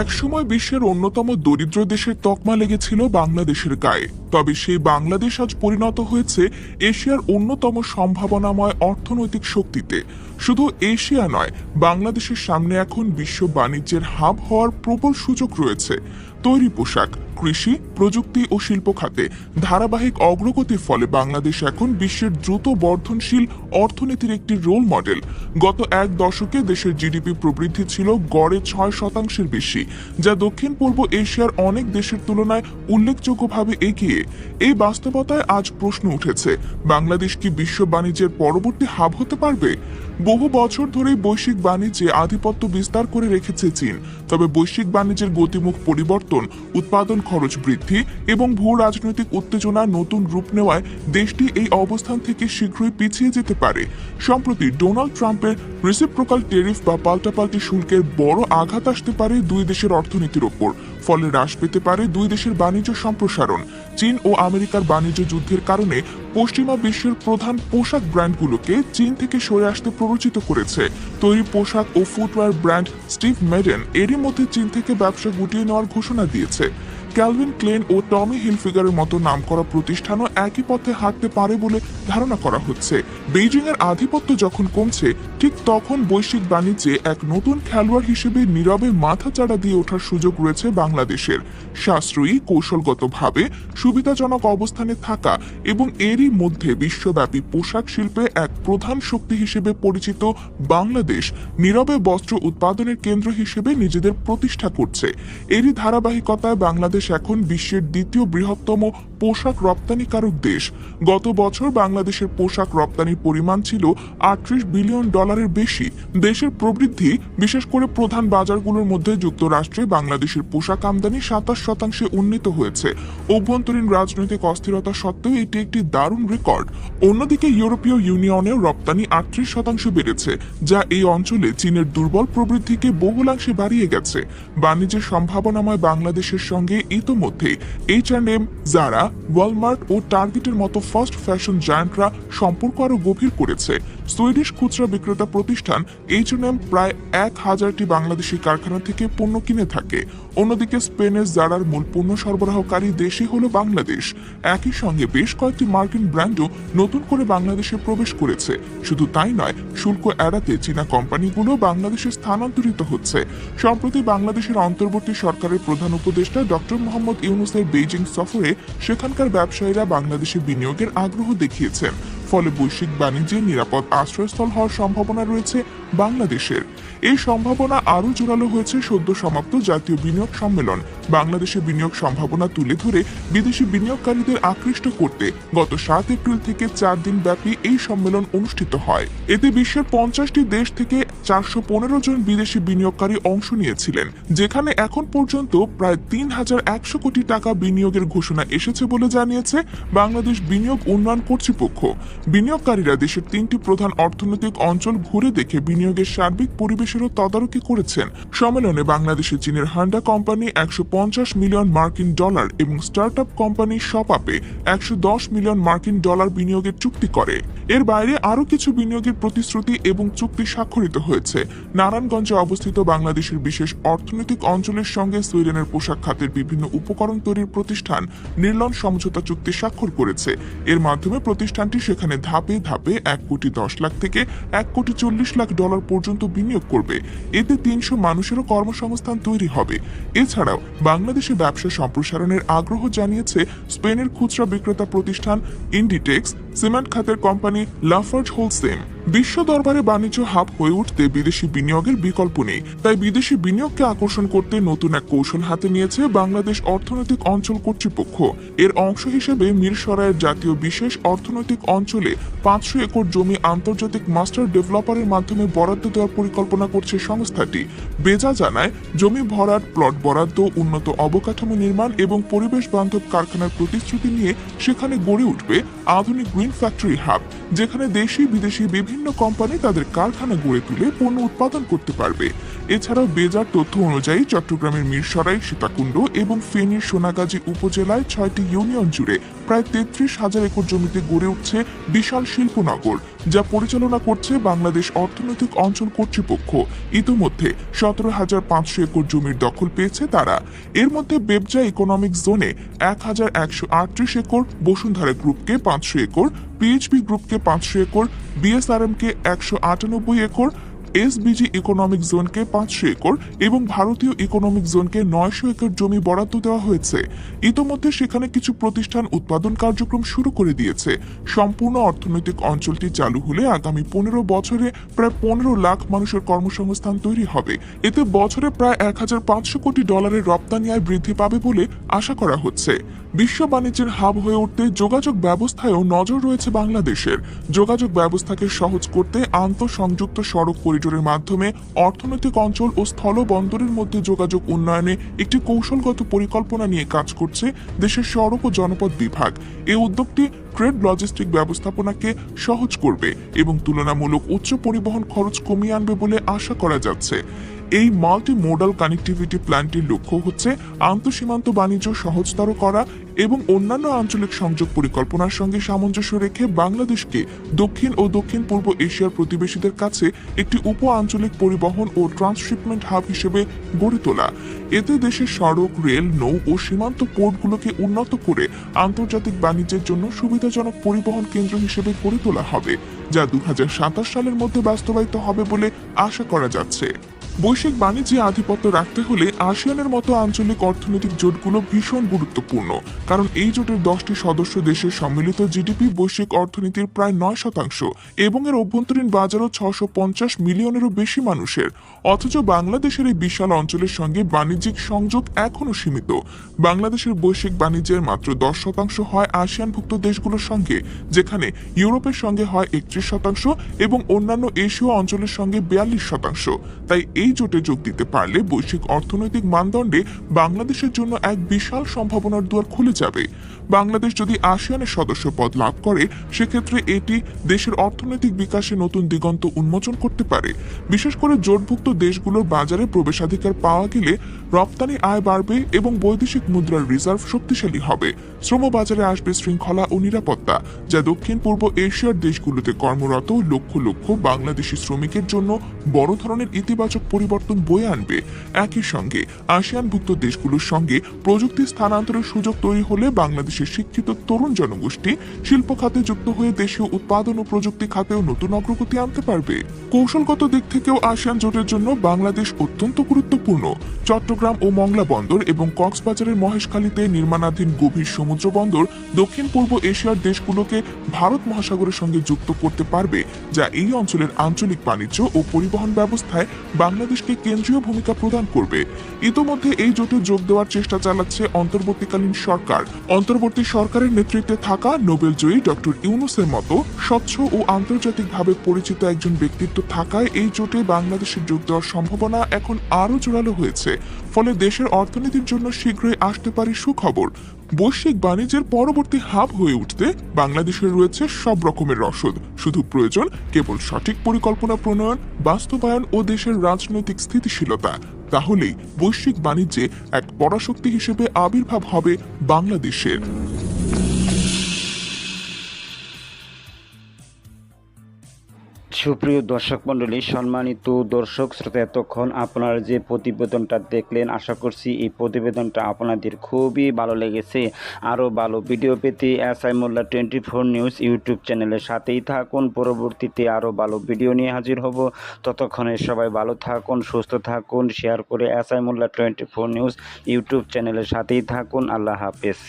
একসময় বিশ্বের অন্যতম দরিদ্র দেশের তকমা লেগেছিল বাংলাদেশের গায়ে। তবে সেই বাংলাদেশ আজ পরিণত হয়েছে এশিয়ার অন্যতম সম্ভাবনাময় অর্থনৈতিক শক্তিতে। শুধু এশিয়া নয়, বাংলাদেশের সামনে এখন বিশ্ব বাণিজ্যের হাব হওয়ার প্রবল সুযোগ রয়েছে। তৈরি পোশাক, কৃষি, প্রযুক্তি ও শিল্প খাতে। ধারাবাহিক অগ্রগতির ফলে বাংলাদেশ এখন বিশ্বের দ্রুত বর্ধনশীল অর্থনীতির একটি রোল মডেল গত এক দশকে দেশের জিডিপি প্রবৃদ্ধি ছিল গড়ে ছয় শতাংশের বেশি, যা দক্ষিণ পূর্ব এশিয়ার অনেক দেশের তুলনায় উল্লেখযোগ্যভাবে এগিয়ে। এই বাস্তবতায় আজ প্রশ্ন উঠেছে, বাংলাদেশ কি বিশ্ব বাণিজ্যের পরবর্তী হাব হতে পারবে? বহু বছর ধরেই বৈশ্বিক বাণিজ্যে আধিপত্য বিস্তার করে রেখেছে চীন, তবে বৈশ্বিক বাণিজ্যের গতিমুখ পরিবর্তন উৎপাদন খরচ বৃদ্ধি এবং ভূ রাজনৈতিক উত্তেজনা নতুন রূপ নেওয়ায় দেশটি এই অবস্থান থেকে শীঘ্রই পিছিয়ে যেতে পারে। সম্প্রতি ডোনাল্ড ট্রাম্পের রিসিপ্রোকাল টেরিফ বা পাল্টাপাল্টি শুল্কের বড় আঘাত আসতে পারে দুই দেশের অর্থনীতির ওপর। ফলে হ্রাস পেতে পারে দুই দেশের বাণিজ্য সম্প্রসারণ। চীন ও আমেরিকার বাণিজ্য যুদ্ধের কারণে পশ্চিমা বিশ্বের প্রধান পোশাক ব্র্যান্ডগুলোকে চীন থেকে সরে আসতে প্ররোচিত করেছে। তৈরি পোশাক ও ফুটওয়্যার ব্র্যান্ড স্টিভ মেডেন এরই মধ্যে চীন থেকে ব্যবসা গুটিয়ে নেওয়ার ঘোষণা দিয়েছে। ক্যালভিন ক্লেন ও টমি হিলফিগারের মতো নাম নামকরা প্রতিষ্ঠানও একই পথে হাঁটতে পারে বলে ধারণা করা হচ্ছে। বেইজিং এর আধিপত্য যখন কমছে, ঠিক তখন বৈশ্বিক বাণিজ্যে এক নতুন খেলোয়াড় হিসেবে নীরবে মাথাচাড়া দিয়ে ওঠার সুযোগ রয়েছে বাংলাদেশের। সাশ্রয়ী, কৌশলগতভাবে সুবিধাজনক অবস্থানে থাকা এবং এরই মধ্যে বিশ্বব্যাপী পোশাক শিল্পে এক প্রধান শক্তি হিসেবে পরিচিত বাংলাদেশ নীরবে বস্ত্র উৎপাদনের কেন্দ্র হিসেবে নিজেদের প্রতিষ্ঠা করছে। এরই ধারাবাহিকতায় বাংলাদেশ এখন বিশ্বের দ্বিতীয় বৃহত্তম পোশাক রপ্তানিকারক দেশ। গত বছর বাংলাদেশের পোশাক রপ্তানির পরিমাণ ছিল আটত্রিশ বিলিয়ন ডলারের বেশি। দেশের প্রবৃদ্ধি, বিশেষ করে প্রধান বাজারগুলোর মধ্যে যুক্তরাষ্ট্রে বাংলাদেশের পোশাক আমদানি সাতাশ শতাংশে উন্নীত হয়েছে। অভ্যন্তরীণ রাজনৈতিক অস্থিরতা সত্ত্বেও এটি একটি দারুণ রেকর্ড। অন্যদিকে ইউরোপীয় ইউনিয়নেও রপ্তানি আটত্রিশ শতাংশ বেড়েছে, যা এই অঞ্চলে চীনের দুর্বল প্রবৃদ্ধিকে বহুলাংশে বাড়িয়ে গেছে। বাণিজ্যের সম্ভাবনাময় বাংলাদেশের সঙ্গে ইতোমধ্যেই H and M Zara Walmart ও টার্গেটের মতো ফার্স্ট ফ্যাশন জায়ান্টরা সম্পর্ক আরও গভীর করেছে। সুইডিশ খুচরা বিক্রেতা প্রতিষ্ঠান এইচ এম প্রায় এক হাজারটি বাংলাদেশি কারখানা থেকে পণ্য কিনে থাকে। অন্যদিকে স্পেনের জারার মূল পণ্য সরবরাহকারী দেশই হলো বাংলাদেশ। একই সঙ্গে বেশ কয়েকটি মার্কিন ব্র্যান্ডও নতুন করে বাংলাদেশে প্রবেশ করেছে। শুধু তাই নয়, শুল্ক এড়াতে চীনা কোম্পানিগুলো বাংলাদেশে স্থানান্তরিত হচ্ছে। সম্প্রতি বাংলাদেশের অন্তর্বর্তী সরকারের প্রধান উপদেষ্টা ডক্টর মোহাম্মদ ইউনুসের বেইজিং সফরে সেখানকার ব্যবসায়ীরা বাংলাদেশে বিনিয়োগের আগ্রহ দেখিয়েছেন। ফলে বৈশ্বিক বাণিজ্যে নিরাপদ আশ্রয়স্থল হওয়ার সম্ভাবনা রয়েছে বাংলাদেশের। এই সম্ভাবনা আরও জোরালো হয়েছে সদ্য সমাপ্ত জাতীয় বিনিয়োগ সম্মেলন বাংলাদেশে বিনিয়োগ সম্ভাবনা তুলে ধরে বিদেশি বিনিয়োগকারীদের আকৃষ্ট করতে গত সাত এপ্রিল থেকে চার দিন ব্যাপী এই সম্মেলন অনুষ্ঠিত হয়। এতে বিশ্বের পঞ্চাশটি দেশ থেকে চারশো পনেরো জন বিদেশি বিনিয়োগকারী অংশ নিয়েছিলেন, যেখানে এখন পর্যন্ত প্রায় তিন হাজার একশো কোটি টাকা বিনিয়োগের ঘোষণা এসেছে বলে জানিয়েছে বাংলাদেশ বিনিয়োগ উন্নয়ন কর্তৃপক্ষ। বিনিয়োগকারীরা দেশের তিনটি প্রধান অর্থনৈতিক অঞ্চল ঘুরে দেখে বিনিয়োগের সার্বিক পরিবেশেরও তদারকি করেছেন। সম্মেলনে বাংলাদেশে চীনের হান্ডা কোম্পানি একশো পঞ্চাশ মিলিয়ন মার্কিন ডলার এবং স্টার্ট আপ কোম্পানি শপাপে একশো মিলিয়ন মার্কিন ডলার বিনিয়োগের চুক্তি করে। এর বাইরে আরও কিছু বিনিয়োগের প্রতিশ্রুতি এবং চুক্তি স্বাক্ষরিত হয়েছে। নারায়ণগঞ্জে অবস্থিত বাংলাদেশের বিশেষ অর্থনৈতিক অঞ্চলের সঙ্গে সুইডেনের পোশাক খাতের বিভিন্ন উপকরণ তৈরির প্রতিষ্ঠান নির্লন সমঝোতা চুক্তি স্বাক্ষর করেছে। এর মাধ্যমে প্রতিষ্ঠানটি সেখানে ধাপে ধাপে এক কোটি দশ লাখ থেকে এক কোটি চল্লিশ লাখ ডলার পর্যন্ত বিনিয়োগ করবে। এতে তিনশো মানুষেরও কর্মসংস্থান তৈরি হবে। এছাড়াও বাংলাদেশে ব্যবসা সম্প্রসারণের আগ্রহ জানিয়েছে স্পেনের খুচরা বিক্রেতা প্রতিষ্ঠান ইন্ডিটেক্স সিমেন্ট খাতের কোম্পানি লাফার্জ হোলসেম বিশ্ব দরবারে বাণিজ্য হাব হয়ে উঠতে বিদেশি বিনিয়োগের বিকল্প নেই। তাই বিদেশি বিনিয়োগকে আকর্ষণ করতে নতুন এক কৌশল হাতে নিয়েছে বাংলাদেশ অর্থনৈতিক অঞ্চল কর্তৃপক্ষ। এর অংশ হিসেবে মিরসরাইয়ের জাতীয় বিশেষ অর্থনৈতিক অঞ্চলে পাঁচশো একর জমি আন্তর্জাতিক মাস্টার ডেভেলপারের মাধ্যমে বরাদ্দ দেওয়ার পরিকল্পনা করছে সংস্থাটি। বেজা জানায়, জমি ভরাট, প্লট বরাদ্দ, উন্নত অবকাঠামো নির্মাণ এবং পরিবেশ বান্ধব কারখানার প্রতিশ্রুতি নিয়ে সেখানে গড়ে উঠবে আধুনিক গ্রিন ফ্যাক্টরি হাব যেখানে দেশি, বিদেশি বিভিন্ন কোম্পানি তাদের কারখানা গড়ে তুলে পণ্য উৎপাদন করতে পারবে। এছাড়াও বেজার তথ্য অনুযায়ী চট্টগ্রামের মিরসরাই, সীতাকুণ্ড এবং ফেনীর সোনাগাজী উপজেলায় ছয়টি ইউনিয়ন জুড়ে প্রায় তেত্রিশ হাজার একর জমিতে গড়ে উঠছে বিশাল শিল্পনগর, যা পরিচালনা করছে বাংলাদেশ অর্থনৈতিক অঞ্চল কর্তৃপক্ষ। ইতিমধ্যে সতেরো হাজার পাঁচশো একর জমির দখল পেয়েছে তারা। এর মধ্যে বেবজা ইকোনমিক জোনে এক হাজার একশো আটত্রিশ একর, বসুন্ধরা গ্রুপকে পাঁচশো একর পিএইচপি গ্রুপকে পাঁচশো একর বিএসআরএম কে একশো আটানব্বই একর এসবিজি ইকোনমিক জোনকে পাঁচশো একর এবং ভারতীয় ইকোনমিক জোনকে নয়শো একর জমি বরাদ্দ দেওয়া হয়েছে। ইতোমধ্যে সেখানে কিছু প্রতিষ্ঠান উৎপাদন কার্যক্রম শুরু করে দিয়েছে। সম্পূর্ণ অর্থনৈতিক অঞ্চলটি চালু হলে আগামী পনেরো বছরে প্রায় পনেরো লাখ মানুষের কর্মসংস্থান তৈরি হবে। এতে বছরে প্রায় এক হাজার পাঁচশো কোটি ডলারের রপ্তানি আয় বৃদ্ধি পাবে বলে আশা করা হচ্ছে। বিশ্ব বাণিজ্যের হাব হয়ে উঠতে যোগাযোগ ব্যবস্থায়ও নজর রয়েছে বাংলাদেশের। যোগাযোগ ব্যবস্থাকে সহজ করতে আন্তঃসংযুক্ত সড়ক করিডোরের মাধ্যমে অর্থনৈতিক অঞ্চল ও স্থল বন্দরের মধ্যে যোগাযোগ উন্নয়নে একটি কৌশলগত পরিকল্পনা নিয়ে কাজ করছে দেশের সড়ক ও জনপদ বিভাগ। এই উদ্যোগটি ট্রেড লজিস্টিক ব্যবস্থাপনাকে সহজ করবে এবং তুলনামূলক উচ্চ পরিবহন খরচ কমিয়ে আনবে বলে আশা করা যাচ্ছে। এই মাল্টি মোডাল কানেক্টিভিটি প্ল্যানটির লক্ষ্য হচ্ছে আন্তঃসীমান্ত বাণিজ্য সহজতর করা এবং অন্যান্য আঞ্চলিক সংযোগ পরিকল্পনার সঙ্গে সামঞ্জস্য রেখে বাংলাদেশকে দক্ষিণ ও দক্ষিণ পূর্ব এশিয়ার প্রতিবেশীদের কাছে একটি উপ আঞ্চলিক পরিবহন ও ট্রান্সশিপমেন্ট হাব হিসেবে গড়ে তোলা। এতে দেশের সড়ক, রেল, নৌ ও সীমান্ত পোর্টগুলোকে উন্নত করে আন্তর্জাতিক বাণিজ্যের জন্য সুবিধাজনক পরিবহন কেন্দ্র হিসেবে গড়ে তোলা হবে, যা দু হাজার সাতাশ সালের মধ্যে বাস্তবায়িত হবে বলে আশা করা যাচ্ছে। বৈশ্বিক বাণিজ্যে আধিপত্য রাখতে হলে আসিয়ানের মতো আঞ্চলিক অর্থনৈতিক জোটগুলো ভীষণ গুরুত্বপূর্ণ, কারণ এই জোটের দশটি সদস্য দেশের সম্মিলিত জিডিপি, বৈশ্বিক অর্থনীতির প্রায় নয় শতাংশ এবং এর অভ্যন্তরীণ বাজারও ছশো পঞ্চাশ মিলিয়নেরও বেশি মানুষের। অথচ বাংলাদেশের এই বিশাল অঞ্চলের সঙ্গে বাণিজ্যিক সংযোগ এখনও সীমিত। বাংলাদেশের বৈশ্বিক বাণিজ্যের মাত্র দশ শতাংশ হয় আসিয়ানভুক্ত দেশগুলোর সঙ্গে, যেখানে ইউরোপের সঙ্গে হয় একত্রিশ শতাংশ এবং অন্যান্য এশীয় অঞ্চলের সঙ্গে বিয়াল্লিশ শতাংশ। তাই এই জোটে যোগ দিতে পারলে বৈশ্বিক অর্থনৈতিক মানদণ্ডে বাংলাদেশের জন্য এক বিশাল সম্ভাবনার দুয়ার খুলে যাবে। বাংলাদেশ যদি আসিয়ানের সদস্য পদ লাভ করে, সেক্ষেত্রে এটি দেশের অর্থনৈতিক বিকাশে নতুন দিগন্ত উন্মোচন করতে পারে। বিশেষ করে জোটভুক্ত দেশগুলোর বাজারে প্রবেশাধিকার পাওয়া গেলে রপ্তানি আয় বাড়বে এবং বৈদেশিক মুদ্রার রিজার্ভ শক্তিশালী হবে। শ্রম বাজারে আসবে শৃঙ্খলা ও নিরাপত্তা, যা দক্ষিণ পূর্ব এশিয়ার দেশগুলোতে কর্মরত লক্ষ লক্ষ বাংলাদেশি শ্রমিকের জন্য বড় ধরনের ইতিবাচক পরিবর্তন বয়ে আনবে। একই সঙ্গে, আসিয়ানভুক্ত দেশগুলোর সঙ্গে প্রযুক্তি স্থানান্তরের সুযোগ তৈরি হলে বাংলাদেশের শিক্ষিত তরুণ জনগোষ্ঠী শিল্প খাতে যুক্ত হয়ে দেশীয় উৎপাদন ও প্রযুক্তি খাতেও নতুন অগ্রগতি আনতে পারবে। কৌশলগত দিক থেকেও আসিয়ান জোটের জন্য বাংলাদেশ অত্যন্ত গুরুত্বপূর্ণ। চট্টগ্রাম ও মংলা বন্দর এবং কক্সবাজারের মহেশখালীতে নির্মাণাধীন গভীর সমুদ্র বন্দর দক্ষিণ পূর্ব এশিয়ার দেশগুলোকে ভারত মহাসাগরের সঙ্গে যুক্ত করতে পারবে, যা এই অঞ্চলের আঞ্চলিক বাণিজ্য ও পরিবহন ব্যবস্থায় বাংলাদেশকে কেন্দ্রীয় ভূমিকা প্রদান করবে। ইতোমধ্যে এই জোটে যোগ দেওয়ার চেষ্টা চালাচ্ছে অন্তর্বর্তীকালীন সরকার। অন্তর্বর্তী সরকারের নেতৃত্বে থাকা নোবেল জয়ী ডক্টর ইউনুসের মতো স্বচ্ছ ও আন্তর্জাতিকভাবে পরিচিত একজন ব্যক্তিত্ব থাকায় এই জোটে বাংলাদেশের যোগ দেওয়ার সম্ভাবনা এখন আরও জোরালো হয়েছে। ফলে দেশের অর্থনীতির জন্য শীঘ্রই আসতে পারে সুখবর। বৈশ্বিক বাণিজ্যের পরবর্তী হাব হয়ে উঠতে বাংলাদেশের রয়েছে সব রকমের রসদ। শুধু প্রয়োজন কেবল সঠিক পরিকল্পনা প্রণয়ন, বাস্তবায়ন ও দেশের রাজনৈতিক স্থিতিশীলতা। তাহলেই বৈশ্বিক বাণিজ্যে এক পরাশক্তি হিসেবে আবির্ভাব হবে বাংলাদেশের। সুপ্রিয় দর্শক মণ্ডলী, সম্মানিত দর্শক শ্রোতা, এতক্ষণ আপনারা যে প্রতিবেদনটা দেখলেন, আশা করছি এই প্রতিবেদনটা আপনাদের খুবই ভালো লেগেছে। আরও ভালো ভিডিও পেতে S I Molla twenty four news YouTube চ্যানেলের সাথেই থাকুন। পরবর্তীতে আরও ভালো ভিডিও নিয়ে হাজির হব। ততক্ষণে সবাই ভালো থাকুন, সুস্থ থাকুন, শেয়ার করে S I Molla twenty four news YouTube চ্যানেলের সাথেই থাকুন। আল্লাহ হাফেজ।